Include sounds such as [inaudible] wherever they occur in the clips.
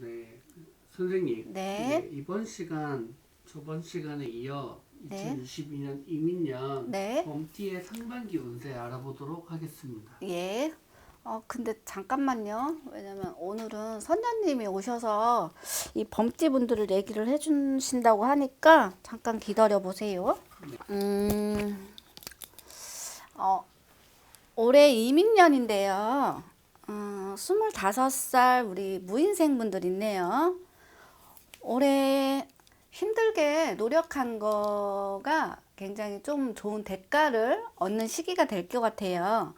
네, 선생님. 네. 이번 시간 저번 시간에 이어 네. 2022년 이민년 네. 범띠의 상반기 운세 알아보도록 하겠습니다. 예. 어, 근데 잠깐만요. 왜냐면 오늘은 선녀님이 오셔서 이 범띠 분들을 얘기를 해주신다고 하니까 잠깐 기다려 보세요. 음, 어, 올해 이민년인데요. 어, 25살 우리 무인생 분들 있네요. 올해 힘들게 노력한 거가 굉장히 좀 좋은 대가를 얻는 시기가 될 것 같아요.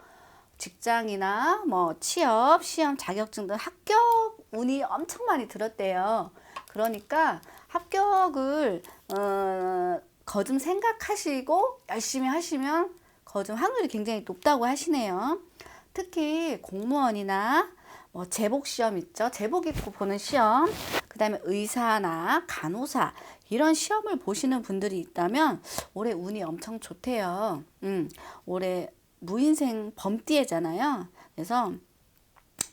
직장이나 뭐 취업, 시험, 자격증 등 합격 운이 엄청 많이 들었대요. 그러니까 합격을 어, 거좀 생각하시고 열심히 하시면 거좀 확률이 굉장히 높다고 하시네요. 특히 공무원이나 뭐 제복 시험 있죠. 제복 입고 보는 시험, 그 다음에 의사나 간호사 이런 시험을 보시는 분들이 있다면 올해 운이 엄청 좋대요. 음, 올해 무인생 범띠해잖아요. 그래서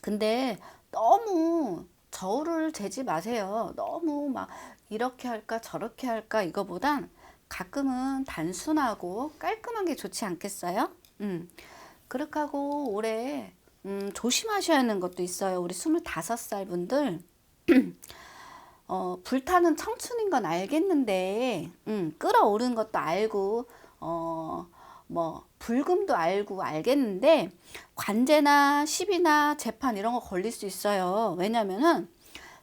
근데 너무 저울을 재지 마세요. 너무 막 이렇게 할까 저렇게 할까 이거보단 가끔은 단순하고 깔끔한 게 좋지 않겠어요? 음. 그렇게 하고 올해 음, 조심하셔야 하는 것도 있어요. 우리 25살 분들. [clears throat] 어, 불타는 청춘인 건 알겠는데, 음, 끓어오르는 것도 알고, 어, 뭐, 불금도 알고 알겠는데, 관제나 시비나 재판 이런 거 걸릴 수 있어요. 왜냐면은,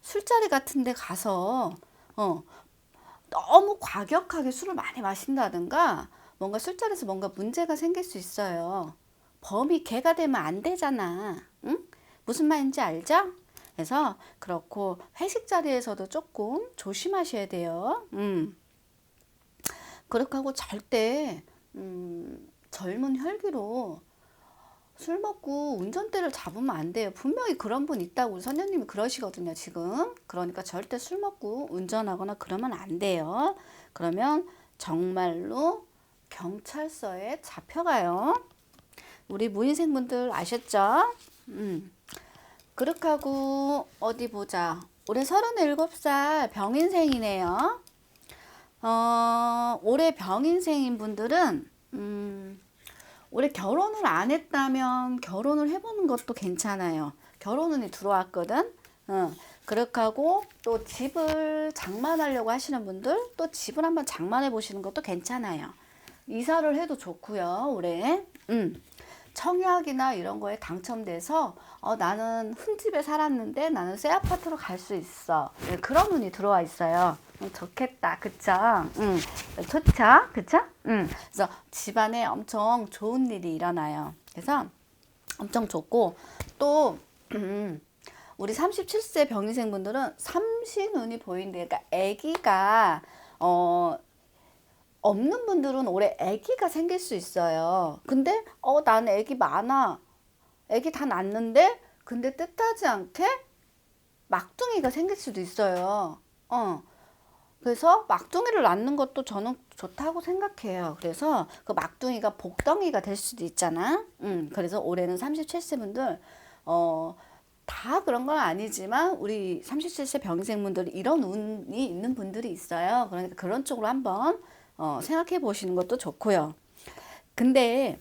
술자리 같은 데 가서, 어, 너무 과격하게 술을 많이 마신다든가, 뭔가 술자리에서 뭔가 문제가 생길 수 있어요. 범이 개가 되면 안 되잖아. 응? 무슨 말인지 알죠? 그래서 그렇고 회식 자리에서도 조금 조심하셔야 돼요. 음. 그렇게 하고 절대 음, 젊은 혈기로 술 먹고 운전대를 잡으면 안 돼요. 분명히 그런 분 있다고 우리 선녀님이 그러시거든요, 지금. 그러니까 절대 술 먹고 운전하거나 그러면 안 돼요. 그러면 정말로 경찰서에 잡혀가요. 우리 무인생분들 아셨죠? 음. 그렇게 하고 어디 보자. 올해 37살 병인생이네요. 어, 올해 병인생인 분들은 음, 올해 결혼을 안 했다면 결혼을 해보는 것도 괜찮아요. 결혼운이 들어왔거든. 어, 그렇게 하고 또 집을 장만하려고 하시는 분들 또 집을 한번 장만해 보시는 것도 괜찮아요. 이사를 해도 좋고요. 올해. 음. 청약이나 이런 거에 당첨돼서 어, 나는 흠집에 살았는데 나는 새 아파트로 갈 수 있어. 네, 그런 운이 들어와 있어요. 음, 좋겠다, 그쵸? 음, 좋죠, 그쵸? 음, 그래서 집안에 엄청 좋은 일이 일어나요. 그래서 엄청 좋고 또 음, 우리 37세 병인생 분들은 삼신운이 보이는데, 그러니까 아기가 어 없는 분들은 올해 아기가 생길 수 있어요. 근데 어 나는 아기 많아. 아기 다 낳는데 근데 뜻하지 않게 막둥이가 생길 수도 있어요. 어. 그래서 막둥이를 낳는 것도 저는 좋다고 생각해요. 그래서 그 막둥이가 복덩이가 될 수도 있잖아. 음, 그래서 올해는 37세 분들, 어, 다 그런 건 아니지만 우리 37세 병생분들 이런 운이 있는 분들이 있어요. 그러니까 그런 쪽으로 한번 어, 생각해 보시는 것도 좋고요. 근데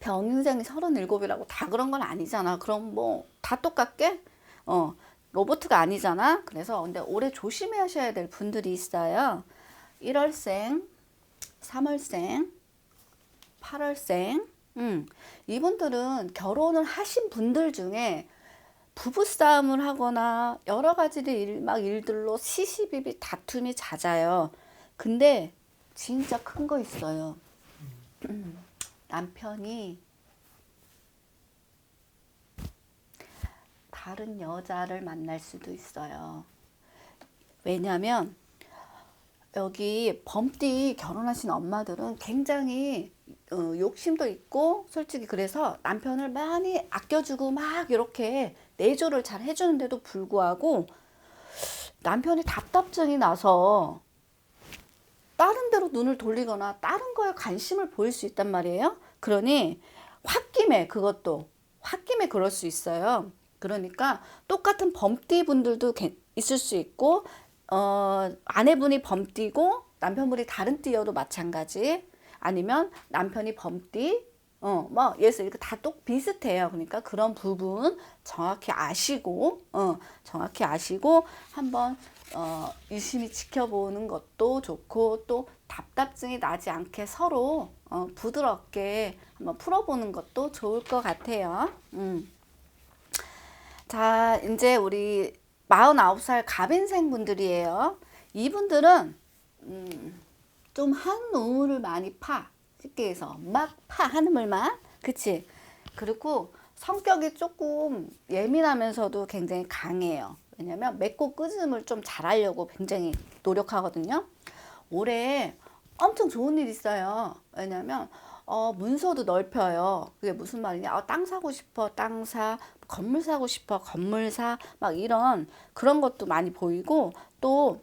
병인생이 37이라고 다 그런 건 아니잖아. 그럼 뭐 다 똑같게? 어, 로보트가 아니잖아. 그래서 근데 올해 조심하셔야 될 분들이 있어요. 1월생, 3월생, 8월생. 음, 이분들은 결혼을 하신 분들 중에 부부싸움을 하거나 여러 가지 일, 막 일들로 시시비비 다툼이 잦아요. 근데 진짜 큰 거 있어요. 음, 남편이 다른 여자를 만날 수도 있어요. 왜냐면 여기 범띠 결혼하신 엄마들은 굉장히 어, 욕심도 있고 솔직히 그래서 남편을 많이 아껴주고 막 이렇게 내조를 잘 해주는데도 불구하고 남편이 답답증이 나서 다른 데로 눈을 돌리거나 다른 거에 관심을 보일 수 있단 말이에요. 그러니 홧김에 그것도 홧김에 그럴 수 있어요. 그러니까 똑같은 범띠 분들도 개- 있을 수 있고 어, 아내분이 범띠고 남편분이 다른 띠여도 마찬가지. 아니면 남편이 범띠 어, 뭐, 예를 이렇게 다 똑 비슷해요. 그러니까 그런 부분 정확히 아시고, 어, 정확히 아시고, 한번, 어, 유심히 지켜보는 것도 좋고, 또 답답증이 나지 않게 서로, 어, 부드럽게 한번 풀어보는 것도 좋을 것 같아요. 음. 자, 이제 우리 49살 갑인생 분들이에요. 이분들은, 음, 좀 한 우물을 많이 파. 쉽게 해서 막파 한우물만. 그치? 그리고 성격이 조금 예민하면서도 굉장히 강해요. 왜냐면 맺고 끄짐을 좀 잘하려고 굉장히 노력하거든요. 올해 엄청 좋은 일 있어요. 왜냐면 어, 문서도 넓혀요. 그게 무슨 말이냐? 어, 땅 사고 싶어, 땅 사. 건물 사고 싶어, 건물 사. 막 이런 그런 것도 많이 보이고 또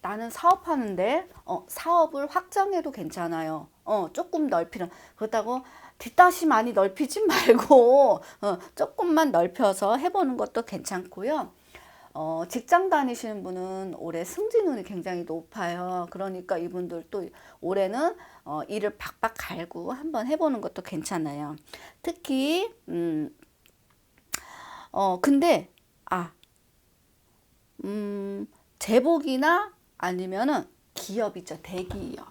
나는 사업하는데 어, 사업을 확장해도 괜찮아요. 어, 조금 넓히는 그렇다고 뒷다시 많이 넓히지 [laughs] 말고 어, 조금만 넓혀서 해보는 것도 괜찮고요. 어, 직장 다니시는 분은 올해 승진운이 굉장히 높아요. 그러니까 이분들 또 올해는 어, 일을 박박 갈고 한번 해보는 것도 괜찮아요. 특히 음, 어 근데 아 음, 제복이나 아니면은 기업이죠 대기업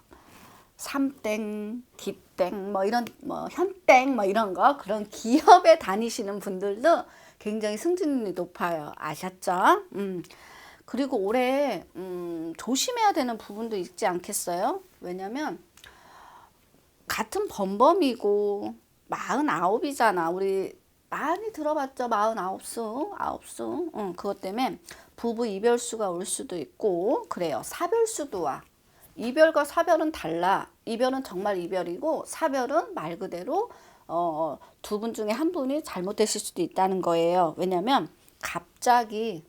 삼땡 기땡 뭐 이런 뭐 현땡 뭐 이런 거 그런 기업에 다니시는 분들도 굉장히 승진률이 높아요. 아셨죠? 음. 그리고 올해 음 조심해야 되는 부분도 있지 않겠어요? 왜냐면 같은 범범이고 마흔아홉이잖아. 우리 많이 들어봤죠? 마흔아홉 수 아홉 수. 응, 그것 때문에 부부 이별수가 올 수도 있고 그래요. 사별수도 와. 이별과 사별은 달라. 이별은 정말 이별이고 사별은 말 그대로 어, 두 분 중에 한 분이 잘못되실 수도 있다는 거예요 왜냐면 갑자기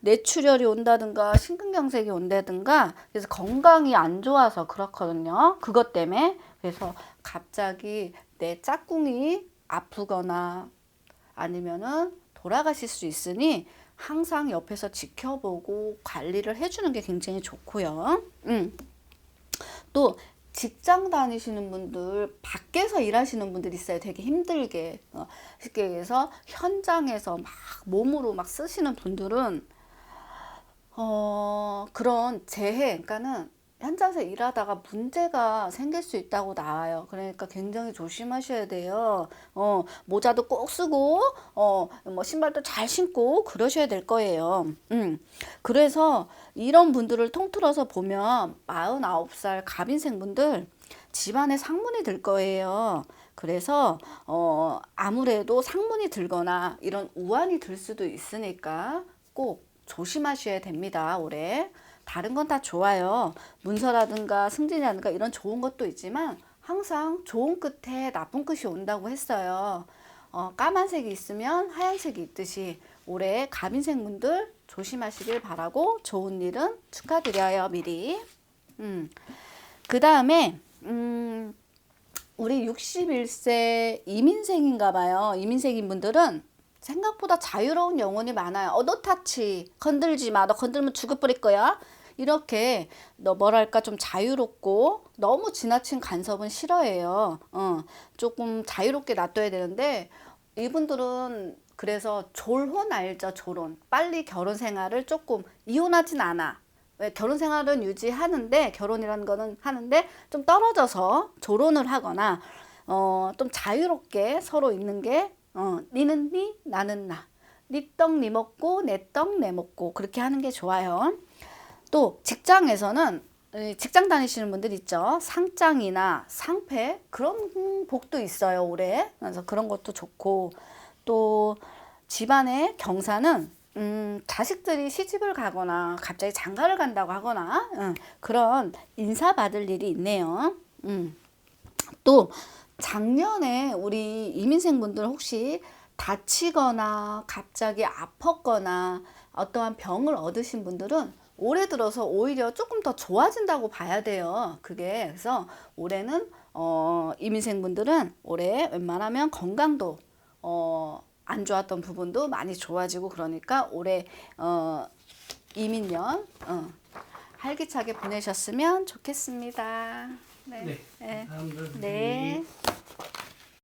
뇌출혈이 온다든가 심근경색이 온다든가 그래서 건강이 안 좋아서 그렇거든요 그것 때문에 그래서 갑자기 내 짝꿍이 아프거나 아니면은 돌아가실 수 있으니 항상 옆에서 지켜보고 관리를 해주는 게 굉장히 좋고요. 음. 또 직장 다니시는 분들 밖에서 일하시는 분들 있어요. 되게 힘들게 어, 쉽게 해서 현장에서 막 몸으로 막 쓰시는 분들은 어 그런 재해 그러니까는 현장에서 일하다가 문제가 생길 수 있다고 나와요. 그러니까 굉장히 조심하셔야 돼요. 어, 모자도 꼭 쓰고, 어, 뭐 신발도 잘 신고 그러셔야 될 거예요. 음. 그래서 이런 분들을 통틀어서 보면 49살 갑인생 분들 집안에 상문이 들 거예요. 그래서 어, 아무래도 상문이 들거나 이런 우환이 들 수도 있으니까 꼭 조심하셔야 됩니다. 올해. 다른 건 다 좋아요. 문서라든가 승진이라든가 이런 좋은 것도 있지만 항상 좋은 끝에 나쁜 끝이 온다고 했어요. 어, 까만색이 있으면 하얀색이 있듯이 올해 갑인생 분들 조심하시길 바라고 좋은 일은 축하드려요 미리. 음. 그 다음에 음, 우리 61세 이민생인가 봐요. 이민생인 분들은 생각보다 자유로운 영혼이 많아요. 어, 너 타치 건들지 마. 너 건들면 죽여버릴 거야. 이렇게 너 뭐랄까 좀 자유롭고 너무 지나친 간섭은 싫어해요. 어, 조금 자유롭게 놔둬야 되는데 이분들은 그래서 졸혼 알죠? 졸혼. 빨리 결혼 생활을 조금 이혼하진 않아. 왜 결혼 생활은 유지하는데 결혼이라는 거는 하는데 좀 떨어져서 졸혼을 하거나 어, 좀 자유롭게 서로 있는 게 어, 니는 니, 나는 나. 니떡니 먹고 내 떡 내 먹고 그렇게 하는 게 좋아요. 또 직장에서는 이 직장 다니시는 분들 있죠. 상장이나 상패 그런 복도 있어요 올해. 그래서 그런 것도 좋고 또 집안의 경사는 음, 자식들이 시집을 가거나 갑자기 장가를 간다고 하거나 음, 그런 인사 받을 일이 있네요. 음. 또 작년에 우리 이민생분들 혹시 다치거나 갑자기 아팠거나 어떠한 병을 얻으신 분들은 올해 들어서 오히려 조금 더 좋아진다고 봐야 돼요. 그게 그래서 올해는 어, 이민생분들은 올해 웬만하면 건강도 어, 안 좋았던 부분도 많이 좋아지고 그러니까 올해 어, 이민년 어, 활기차게 보내셨으면 좋겠습니다. 네. 네. 네. 네.